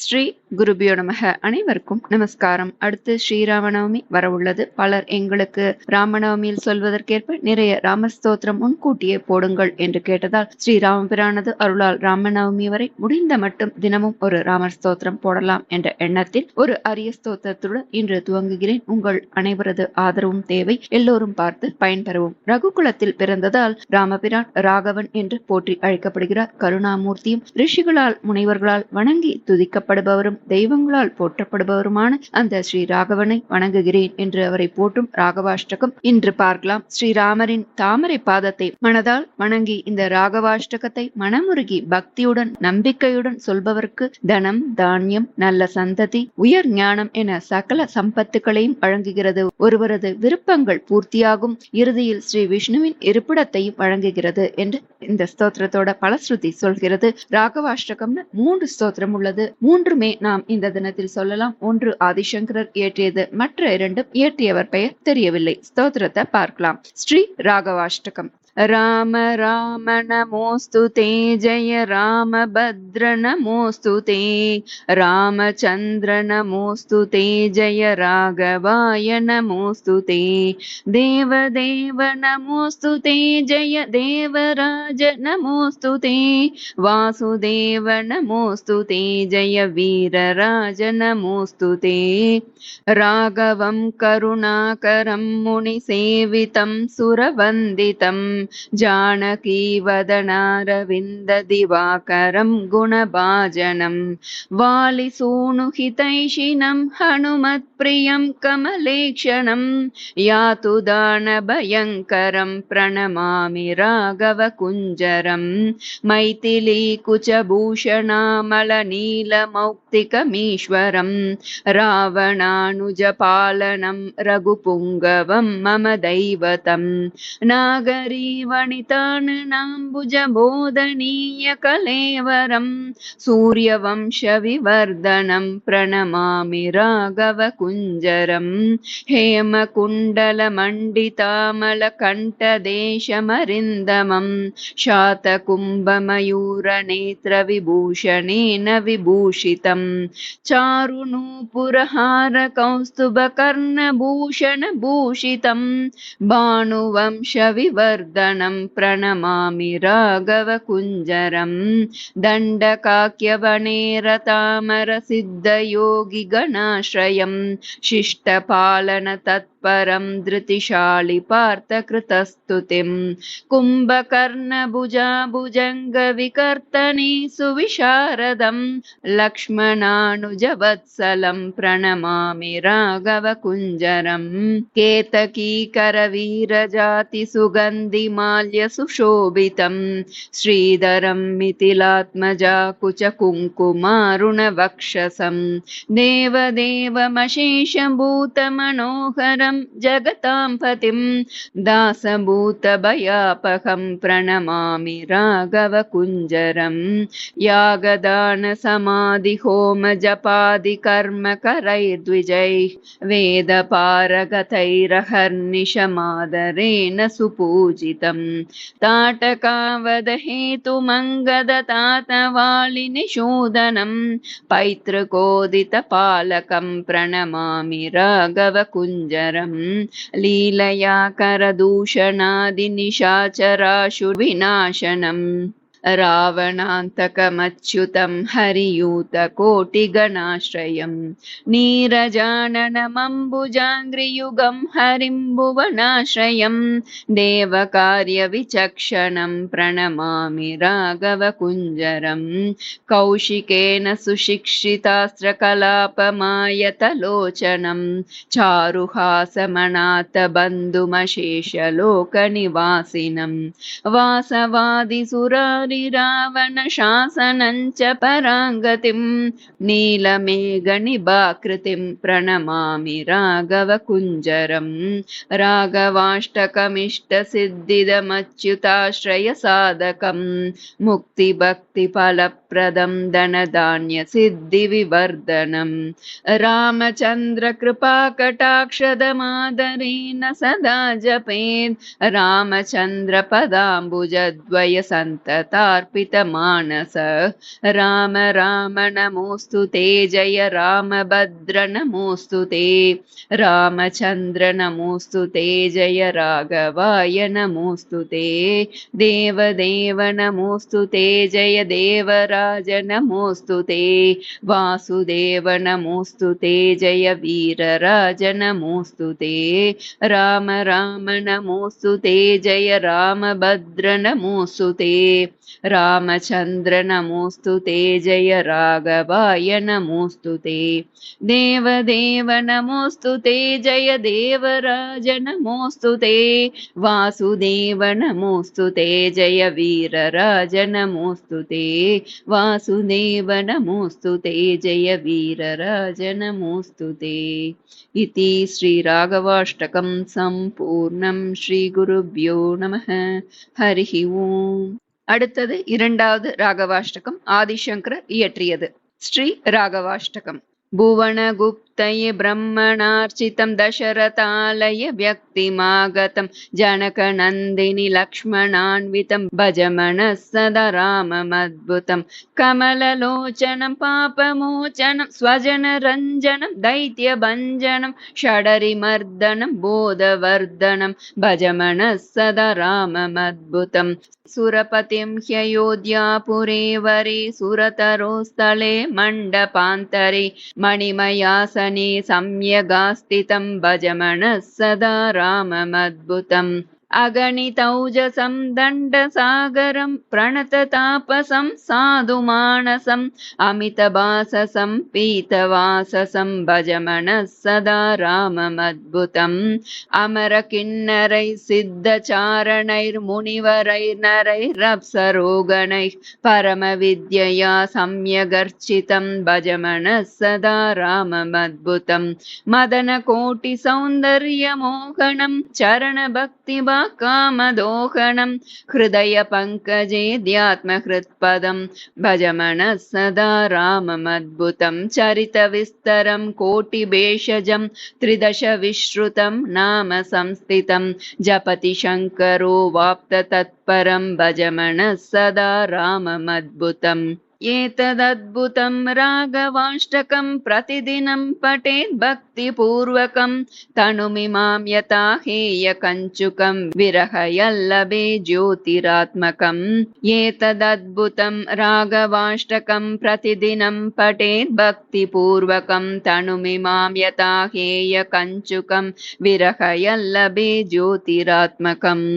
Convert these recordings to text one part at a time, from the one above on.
ஸ்ரீ குருபியோ நமக. அனைவருக்கும் நமஸ்காரம். அடுத்து ஸ்ரீராமநவமி வரவுள்ளது. பலர் எங்களுக்கு ராமநவமியில் சொல்வதற்கேற்ப நிறைய ராமஸ்தோத்திரம் முன்கூட்டியே போடுங்கள் என்று கேட்டதால் ஸ்ரீராமபிரானது அருளால் ராமநவமி வரை முடிந்த மட்டும் தினமும் ஒரு ராமர் ஸ்தோத்திரம் போடலாம் என்ற எண்ணத்தில் ஒரு அரிய ஸ்தோத்திரத்துடன் இன்று துவங்குகிறேன். உங்கள் அனைவரது ஆதரவும் தேவை எல்லோரும் பார்த்து பயன்பெறவும். ரகுகுலத்தில் பிறந்ததால் ராமபிரான் ராகவன் என்று போற்றி அழைக்கப்படுகிறார். கருணாமூர்த்தியும் ரிஷிகளால் முனைவர்களால் வணங்கி துதிக்கப்படுபவரும் தெய்வங்களால் போற்றப்படுபவருமான அந்த ஸ்ரீ ராகவனை வணங்குகிறேன் என்று அவரை போற்றும் ராகவாஷ்டகம் இன்று பார்க்கலாம். ஸ்ரீராமரின் தாமரை பாதத்தை மனதால் வணங்கி இந்த ராகவாஷ்டகத்தை மனமுருகி பக்தியுடன் நம்பிக்கையுடன் சொல்பவருக்கு தனம் தானியம் நல்ல சந்ததி உயர் ஞானம் என சகல சம்பத்துகளையும் வழங்குகிறது. ஒருவரது விருப்பங்கள் பூர்த்தியாகும் இறுதியில் ஸ்ரீ விஷ்ணுவின் இருப்பிடத்தையும் வழங்குகிறது என்று இந்த ஸ்தோத்திரத்தோட பலஸ்ருதி சொல்கிறது. ராகவாஷ்டகம்னு மூன்று ஸ்தோத்திரம் உள்ளது. மூன்றுமே நாம் இந்த தினத்தில் சொல்லலாம். ஒன்று ஆதிசங்கரர் இயற்றியது மற்ற இரண்டும் இயற்றியவர் பெயர் தெரியவில்லை. ஸ்தோத்திரத்தை பார்க்கலாம். ஸ்ரீ ராகவாஷ்டகம். राम राम नमोऽस्तु ते जय रामभद्र नमोऽस्तु ते रामचन्द्र नमोऽस्तु ते जय राघवाय नमोऽस्तु ते देवदेव नमोऽस्तु ते जय देवराज नमोऽस्तु ते वासुदेव नमोऽस्तु ते जय वीरराज नमोऽस्तु ते राघवं करुणाकरं मुनिसेवितं सुरवन्दितम् जानकीवदनारविन्ददिवाकरं गुणभाजनं वालिसूनुहितैषिणं हनुमत्प्रियं कमलेक्षणं यातु दानभयङ्करं प्रणमामि राघवकुञ्जरं मैथिलीकुचभूषणामलनीलमौक्तिकमीश्वरं रावणानुजपालनं रघुपुङ्गवं मम दैवतं नागरीवणिताननाम्बुजबोधनीयकलेवरं सूर्यवंशविवर्धनं प्रणमामि राघवकुञ्जरं हेमकुण्डलमण्डितामलकण्ठदेशमरिन्दमं शातकुम्भमयूरनेत्रविभूषणेन विभूषितं चारुनूपुरहारकौस्तुभकर्णभूषणभूषितं भानुवंशविवर्धनं प्रणमामि राघवकुञ्जरं दण्डकाक्यवने रतामरसिद्धयोगिगणाश्रयं शिष्टपालनतत्परं पार्थकृतस्तुतिं कुम्भकर्णभुजाभुजङ्गविकर्तने सुविशारदं लक्ष्मणानुजवत्सलं प्रणमामि राघवकुञ्जरं केतकीकरवीरजातिसुगन्धिमाल्यसुशोभितं श्रीधरं मिथिलात्मजाकुचकुङ्कुमारुणवक्षसं देवदेवमशेषभूतमनोहरं जगतां पतिं दासभूतभयापहं प्रणमामि राघवकुञ्जरं यागदानसमाधिहोमजपादिकर्मकरैर्द्विजैः वेदपारगतैरहर्निशमादरेण सुपूजितं ताटकावदहेतुमङ्गदतातवालिनिषूदनं पैतृकोदितपालकं प्रणमामि राघवकुञ्जरं लीलया करदूषणादिनिशाचराशुविनाशनम् रावणान्तकमच्युतं हरियूतकोटिगणाश्रयं नीरजाननमम्बुजाङ्घ्रियुगं हरिं भुवनाश्रयं देवकार्यविचक्षणं प्रणमामि राघवकुञ्जरं कौशिकेन सुशिक्षितास्त्रकलापमायतलोचनं चारुहासमनाथबन्धुमशेषलोकनिवासिनं वासवादिसुरा रावणशासनं च पराङ्गतिं नीलमेघनिभाकृतिं प्रणमामि राघवकुञ्जरं राघवाष्टकमिष्टसिद्धिदमच्युताश्रयसाधकं मुक्तिभक्तिफलप्रदं धनधान्यसिद्धिविवर्धनं रामचन्द्रकृपाकटाक्षदमादरेण सदा जपेत् रामचन्द्रपदाम्बुजद्वय सन्तता समर्पितमानस राम राम नमोऽस्तु ते जय रामभद्र नमोऽस्तु ते रामचन्द्र नमोऽस्तु ते जय राघवाय नमोऽस्तु ते देवदेव नमोऽस्तु ते जय देवराज नमोऽस्तु ते वासुदेव नमोऽस्तु ते जय वीरराज नमोऽस्तु ते राम राम नमोऽस्तु ते जय रामभद्र नमोऽस्तु ते रामचन्द्र नमोऽस्तु ते जय राघवाय नमोऽस्तु ते। देवदेव नमोऽस्तु ते जय देवराज नमोऽस्तु ते। वासुदेव नमोऽस्तु ते जय वीरराज नमोऽस्तु ते। वासुदेव नमोऽस्तु ते जय वीरराज नमोऽस्तु ते। इति श्रीराघवाष्टकं सम्पूर्णं श्रीगुरुभ्यो नमः। हरिः ஓம் அடுத்தது இரண்டாவது ராகவாஷ்டகம் ஆதிசங்கர இயற்றியது. ஸ்ரீ ராகவாஷ்டகம். भुवनगुप्तये ब्रह्मणार्चितं दशरथालय व्यक्तिमागतं जनकनन्दिनि लक्ष्मणान्वितं भजमनः सदा राममद्भुतं कमललोचनं पापमोचनं स्वजनरञ्जनं दैत्यभञ्जनं षडरिमर्दनं बोधवर्धनं भजमनः सदा राममद्भुतं। सुरपतिं ह्ययोध्यापुरे वरे सुरतरोस्थले मण्डपान्तरे मणिमयासने सम्यगास्थितं भजमनः सदा राममद्भुतम् अगणितौजसं दण्डसागरं प्रणततापसं साधुमानसम् अमितभाससं पीतवाससं भजमनः सदा राममद्भुतम्। अमरकिन्नरैः सिद्धचारणैर्मुनिवरैर्नरैरप्सरोगणैः परमविद्यया सम्यगर्चितं भजमनः सदा राममद्भुतम्। मदनकोटिसौन्दर्यमोहनं चरणभक्तिभा कामदोहनं हृदयपङ्कजेद्यात्महृत्पदं भजमनः सदा राममद्भुतं चरितविस्तरं कोटिभेषजं त्रिदशविश्रुतं नाम संस्थितं जपति शङ्करो वाप्ततत्परं भजमनः सदा राममद्भुतम् एतदद्भुतं राघवाष्टकं प्रतिदिनं पठेत् भक्तिपूर्वकं तनुमिमां यथा हेयकञ्चुकं विरहयल्लभे ज्योतिरात्मकम् एतदद्भुतं राघवाष्टकं प्रतिदिनं पठेत् भक्तिपूर्वकं तनुमिमां यथा हेयकञ्चुकं विरहयल्लभे ज्योतिरात्मकम्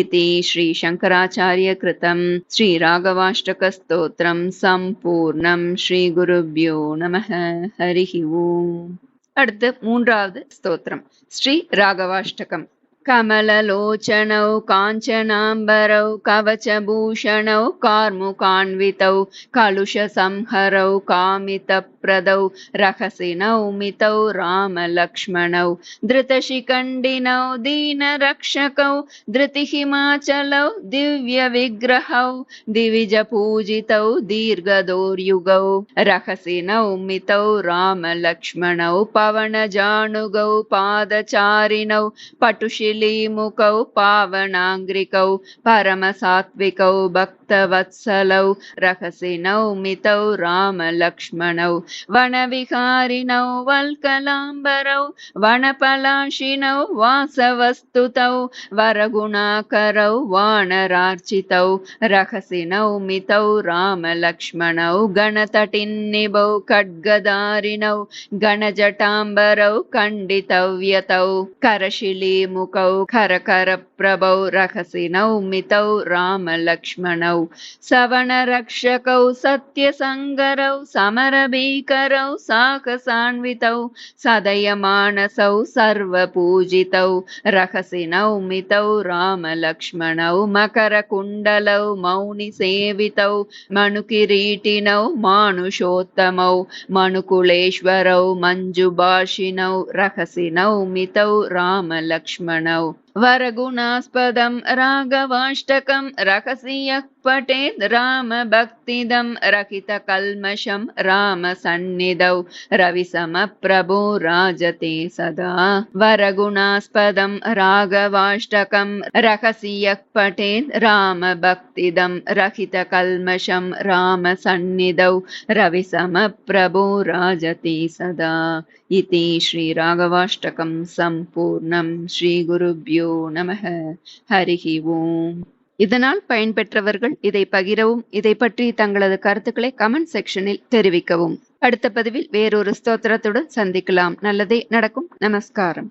इति श्रीशङ्कराचार्यकृतं श्रीराघवाष्टकस्तोत्रं சம்பூர்ணம் ஸ்ரீ குருபியோ நம ஹரிஹி ஓம். அடுத்து மூன்றாவது ஸ்தோத்திரம். ஸ்ரீ ராகவாஷ்டகம். कमललोचनौ काञ्चनाम्बरौ कवचभूषणौ कार्मुकान्वितौ कलुषसंहरौ कामितप्रदौ रहसि नौमितौ रामलक्ष्मणौ धृतशिखण्डिनौ दीनरक्षकौ धृतिहिमाचलौ दिव्यविग्रहौ दिविजपूजितौ दीर्घदोर्युगौ रहसि नौमितौ रामलक्ष्मणौ पवनजानुगौ पादचारिणौ पटुषि शिलीमुखौ पावनाङ्ग्रिकौ परमसात्विकौ भक्तवत्सलौ रहसि नौमितौ रामलक्ष्मणौ वनविहारिणौ वल्कलाम्बरौ वनपलाशिनौ वासवस्तुतौ वरगुणाकरौ वानरार्चितौ रहसि नौमितौ रामलक्ष्मणौ गणतटिन्निभौ खड्गदारिणौ गणजटाम्बरौ खण्डितव्यतौ करशिलीमुखौ खरकरप्रभौ रहसि नौमितौ रामलक्ष्मणौ सवनरक्षकौ सत्यसङ्गरौ समरभीकरौ साहसान्वितौ सदयमानसौ सर्वपूजितौ रहसि नौमितौ रामलक्ष्मणौ मकरकुण्डलौ मौनिसेवितौ मणुकिरीटिनौ मानुषोत्तमौ मणुकुलेश्वरौ मञ्जुभाषिणौ रहसि नौमितौ रामलक्ष्मणौ वरगुणास्पदं राघवाष्टकं रहसि यः पठेद् रामभक्तिदं रहितकल्मषं रामसन्निधौ रविसमप्रभो राजते सदा। वरगुणास्पदं राघवाष्टकं रहसि यः पठेद् रामभक्तिदं रहितकल्मषं रामसन्निधौ रविसमप्रभो राजते सदा इति श्रीराघवाष्टकं सम्पूर्णं श्रीगुरुभ्यो நமக ஹரிஹி ஓம் இதனால் பயன்பெற்றவர்கள் இதை பகிரவும் இதை பற்றி தங்களது கருத்துக்களை கமெண்ட் செக்ஷனில் தெரிவிக்கவும் அடுத்த பதிவில் வேறொரு ஸ்தோத்திரத்துடன் சந்திக்கலாம் நல்லதே நடக்கும் நமஸ்காரம்